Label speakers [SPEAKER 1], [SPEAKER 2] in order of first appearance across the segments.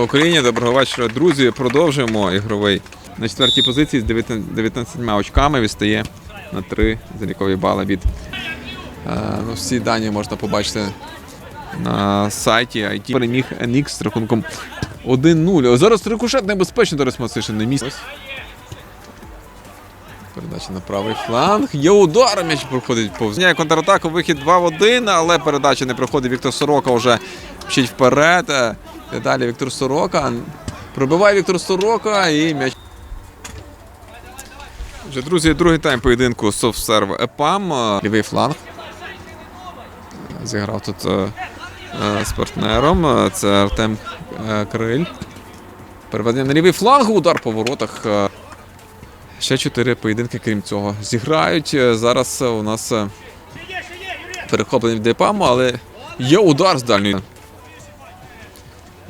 [SPEAKER 1] Україні, доброго вечора, друзі. Продовжуємо ігровий. На четвертій позиції з 19 19 очками відстає на 3 залікові бали від. Е, ну, всі дані можна побачити на сайті IT. Переміг NX з рахунком 1-0. Зараз рикошет небезпечно до Масишин не місць. Передача на правий фланг. Є удар, м'яч проходить повз. Ні, Контратаку, вихід 2 в 1, але передача не проходить. Віктор Сорока вже мчить вперед. Далі Віктор Сорока. Пробиває Віктор Сорока і м'яч. Вже, друзі, другий тайм поєдинку софтсерв ЕПАМ. Лівий фланг. Зіграв тут е, е, з партнером. Це Артем е, Криль. Переведення на лівий фланг, удар по воротах. Е, Ще чотири поєдинки, крім цього, зіграють. Е, Зараз у нас перехоплення від ЕПАМу, але є удар з дальньої.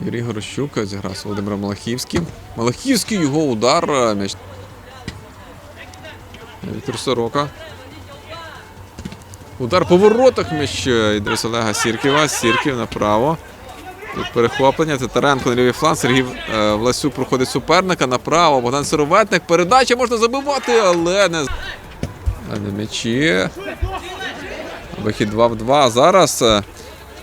[SPEAKER 1] Юрій Горощук зіграв з Володимиром Малахівським. Малахівський його удар. е, М'яч. Віктор Сорока. Удар по воротах м'яч е, з Олега Сірківа. Сірків направо. Тут перехоплення. Титаренко на лівий фланг. Сергій е, Власюк проходить суперника направо. Богдан Сироветник. Передача можна забивати, але не. На м'ячі. Вихід 2 в 2. Зараз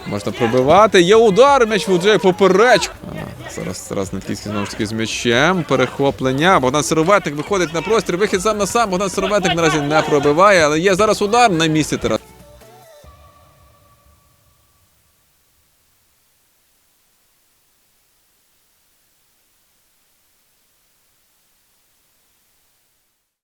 [SPEAKER 1] можна пробивати. Є удар. М'яч Вуджей попереч. А, Зараз зараз Нетківський знову ж таки з м'ячем. Перехоплення. Богдан Сироветник виходить на простір. Вихід сам на сам. Богдан Сироветник наразі не пробиває, але є зараз удар на місці Тарас.